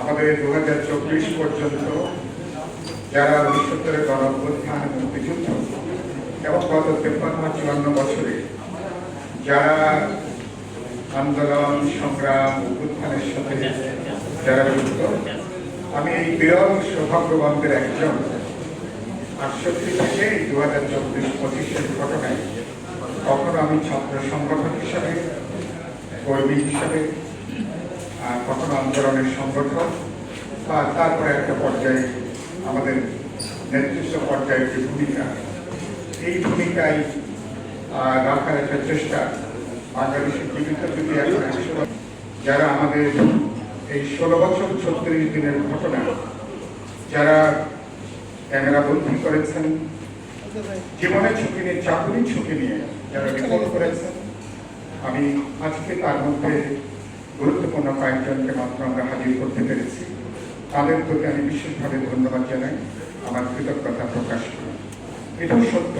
আমাদের দু হাজার চব্বিশ পর্যন্ত যারা উনিশত্তরের গণ অভ্যুত্থান মুক্তিযুদ্ধ এবং গত তেপ্পান্ন চুয়ান্ন বছরে যারা আন্দোলন, সংগ্রাম, অভ্যুত্থানের সাথে যারা যুক্ত, আমি এই বিরল সৌভাগ্যবন্তের একজন আটষট্টি থেকে দু হাজার চব্বিশ পঁচিশের ঘটনায় কখনো আমি ছাত্র সংগঠন হিসাবে, কর্মী হিসাবে কখনো আন্দোলনের সংগঠন বা তারপরে একটা পর্যায়ে আমাদের নেতৃত্ব পর্যায়ের যে ভূমিকা। এই ভূমিকায় রাখার একটা চেষ্টা বাংলাদেশের জীবিত যদি যারা আমাদের এই ষোলো বছর ছত্রিশ দিনের ঘটনা, যারা ক্যামেরা বন্দী করেছেন জীবনের ঝুঁকি নিয়ে, চাকরি ঝুঁকি নিয়ে যারা রিপোর্ট করেছেন, আমি আজকে তার মধ্যে গুরুত্বপূর্ণ কয়েকজনকে মাত্র আমরা হাজির করতে পেরেছি। তাদের প্রতি আমি বিশেষভাবে ধন্যবাদ জানাই। আমার কৃতজ্ঞতা প্রকাশ করি এটাও সত্য।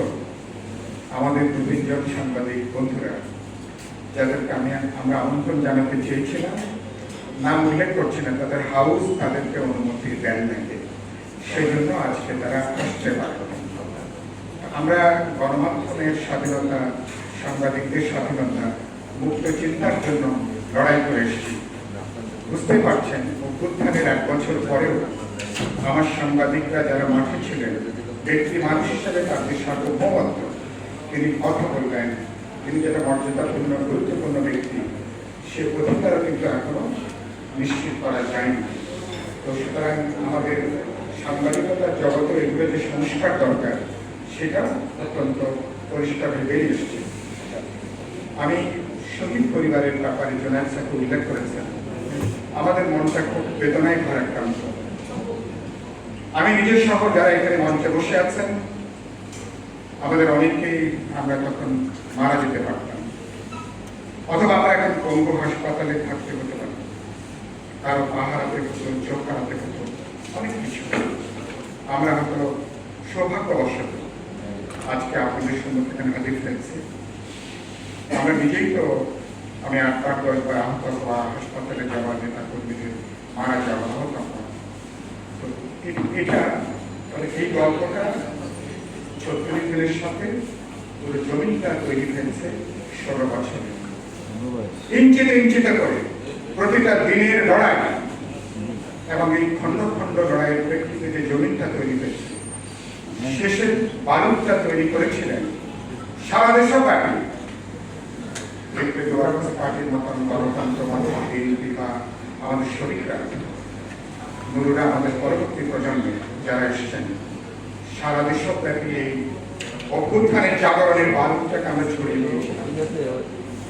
আমাদের দু তিনজন সাংবাদিক বন্ধুরা, যাদেরকে আমি আমরা আমন্ত্রণ জানাতে চেয়েছিলাম, নাম উল্লেখ করছি না, তাদের হাউস তাদেরকে অনুমতি দেন নাকি সেই জন্য আজকে তারা আসতে পারে আমরা গণমাধ্যমের স্বাধীনতা, সাংবাদিকদের স্বাধীনতা, মুক্ত চিন্তার জন্য লড়াই করে এসেছি। বুঝতে পারছেন, অভ্যুত্থানের এক বছর পরেও আমার সাংবাদিকরা যারা মাঠে ছিলেন, ব্যক্তি মানুষ হিসাবে তাদের সার্বভৌমত্ব, তিনি কথা বললেন। তিনি যেটা মর্যাদাপূর্ণ, গুরুত্বপূর্ণ ব্যক্তি, সে অধিকারও কিন্তু এখনও নিশ্চিত করা যায়নি। তো সুতরাং আমাদের সাংবাদিকতার জগতে এগুলো যে সংস্কার দরকার সেটা অত্যন্ত পরিষ্কারভাবে বেরিয়ে এসছে। আমি শহীদ পরিবারের ব্যাপারে জোনায়দ সাহেব উল্লেখ করেছেন। আমাদের মনটা খুব বেদনায় ভারাক্রান্ত। আমি নিজের সহ যারা এখানে মঞ্চে বসে আছেন, আমাদের অনেকেই আমরা তখন মারা যেতে পারতাম। অথবা আমরা এখন পঙ্গু হাসপাতালে থাকতে হতে পারি। কারও পা হারাতে হতো, চোখ হারাতে হতো, অনেক কিছু। আমরা হয়তো সৌভাগ্যবশত আজকে আপনাদের সম্মুখে এখানে হাজির হয়েছি। আমরা নিজেই তো, আমি আটবার, দশবার আহত হওয়া হাসপাতালে যাওয়া নেতা কর্মীদের মারা যাওয়া হওয়া তো এটা মানে এই গল্পটা ছত্রিশ দিনের সাথে পুরো জমিটা তৈরি হয়েছে ষোলো বছরে। ইঞ্চিতে ইঞ্চিতে করে প্রতিটা দিনের লড়াই এবং এই খণ্ড খণ্ড লড়াইয়ের প্রেক্ষিতে যে জমিটা তৈরি হয়েছে শেষের বারুদটা তৈরি করেছিলেন সারা দেশব্যাপী দেখবে জোয়ারবাস পার্টির মতন গণতন্ত্র মানুষ বিএনপি বা আমাদের শরীররা নুরুরা আমাদের পরবর্তী প্রজন্মে যারা এসেছেন সারা দেশব্যাপী এই অভ্যুত্থানের জাগরণের বারুদটাকে আমরা ছড়িয়ে দিয়েছিলাম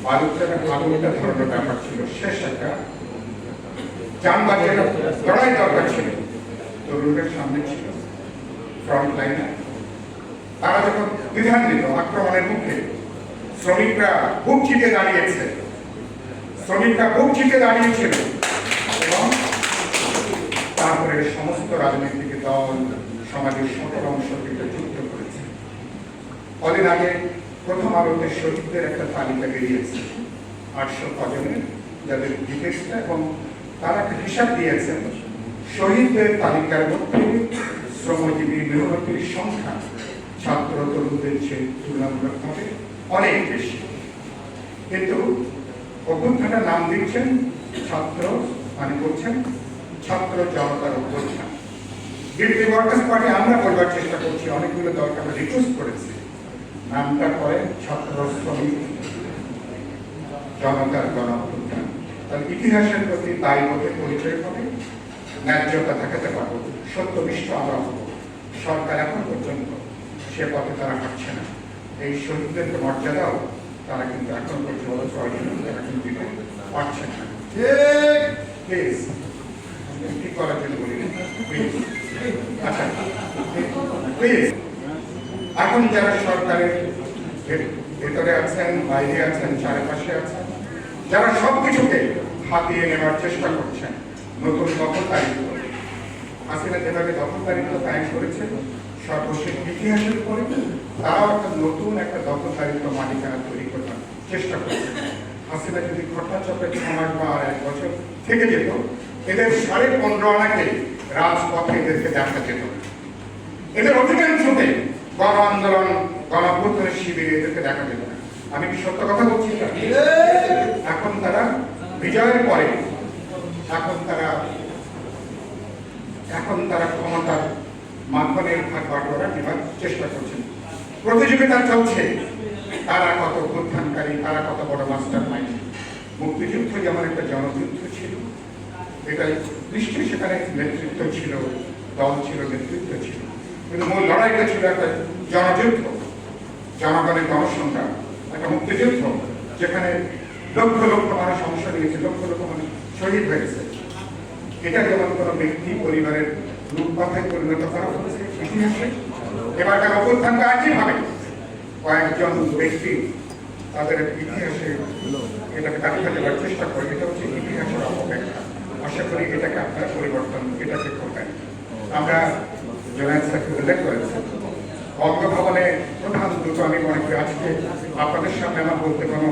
বালুচের আগুনটা ধরনের ব্যাপার ছিল শেষ একটা যানবাহনের লড়াই দরকার ছিল তরুণের সামনে ছিল ফ্রন্ট লাইনে তারা যখন দ্বিধান্বিত আক্রমণের মুখে শ্রমিকরা বুক চিতে দাঁড়িয়েছে। শ্রমিকরা বুক চিতে দাঁড়িয়েছিল। এবং তারপরে সমস্ত রাজনৈতিক দল, সমাজের সকল অংশকে যুক্ত করেছে। কদিন আগে প্রথম আলোতে শহীদদের একটা তালিকা বেরিয়েছে। আটশো কজনের, যাদের ডিটেলসটা এবং তারা একটা হিসাব দিয়েছেন শহীদদের তালিকার মধ্যে শ্রমজীবী মেহনতির সংখ্যা ছাত্র তরুণদের চেয়ে তুলনামূলকভাবে অনেক বেশি। কিন্তু অভ্যুত্থানের নাম দিচ্ছেন ছাত্র মানে বলছেন ছাত্র জনতার অভ্যুত্থান বিরোধী ওয়ার্কার্স পার্টি আমরা বলবার চেষ্টা করছি, অনেকগুলো দলকে আমরা রিকোয়েস্ট করেছি। নামটা করেন ছাত্র শ্রমিক জনতার গণ অভ্যুত্থান তাহলে ইতিহাসের প্রতি তাই দায়বদ্ধ পরিচয় হবে, ন্যায্যতা দেখাতে পারব, সত্যনিষ্ঠ আমরা হব সরকার এখন পর্যন্ত সে পথে তারা হাঁটছে না। এই শহীদদেরকে মর্যাদাও তারা কিন্তু এখন পর্যন্ত তারা কিন্তু দিতে পারছে না। প্লিজ ঠিক করার জন্য বলি আচ্ছা প্লিজ এখন যারা সরকারের ভেতরে আছেন বাইরে আছেন চারপাশে আছেন যারা সব কিছুকে হাতিয়ে নেওয়ার চেষ্টা করছেন নতুন দখলদারিত্ব হাসিনা যেভাবে দখলদারিত্ব কায়েম করেছে সর্বশেষ ইতিহাসের উপরে তারাও একটা নতুন একটা দখলদারিত্ব মালিকানা তৈরি করার চেষ্টা করছে। হাসিনা যদি ঘটনা চক্রে ছ মাস বা এক বছর থেকে যেত এদের সাড়ে পনেরো আনাকে রাজপথে এদেরকে দেখা যেত। এদের অধিকাংশকে গণ আন্দোলন গণভ্যুত্থানের শিবিরে এদেরকে দেখা যেত না। আমি কি সত্য কথা বলছি? এখন তারা বিজয়ের পরে এখন তারা এখন তারা ক্ষমতার মাধ্যমের ভাগ বাটোয়ারা নেবার চেষ্টা করছেন। প্রতিযোগিতা চলছে। তারা কত উত্থানকারী, তারা কত বড় মাস্টার মাইন্ড মুক্তিযুদ্ধ যেমন একটা জনযুদ্ধ ছিল এটা নিশ্চয়ই সেখানে নেতৃত্ব ছিল, দল ছিল, নেতৃত্ব ছিল। কিন্তু মূল লড়াইটা ছিল একটা জনযুদ্ধ, জনগণের গণসংগ্রাম, একটা মুক্তিযুদ্ধ, যেখানে লক্ষ লক্ষ মানুষ অংশ নিয়েছে, লক্ষ লক্ষ মানুষ শহীদ হয়েছে। এটা যেমন কোনো ব্যক্তি পরিবারের রূপকথায় পরিণত করা হয়েছে এবার তার অভ্যুত্থান একইভাবে কয়েকজন ব্যক্তি তাদের ইতিহাসে এটাকে ব্যাখ্যা দেওয়ার চেষ্টা করে, এটা হচ্ছে ইতিহাসের অপব্যাখ্যা। আশা করি এটাকে আপনারা পরিবর্তন, এটাকে করবেন। আমরা জোনায়দ স্যারকে উল্লেখ করেছি, বঙ্গভবনে প্রধান দুটো আমি মনে করি আজকে আপনাদের সামনে আমার বলতে কোনো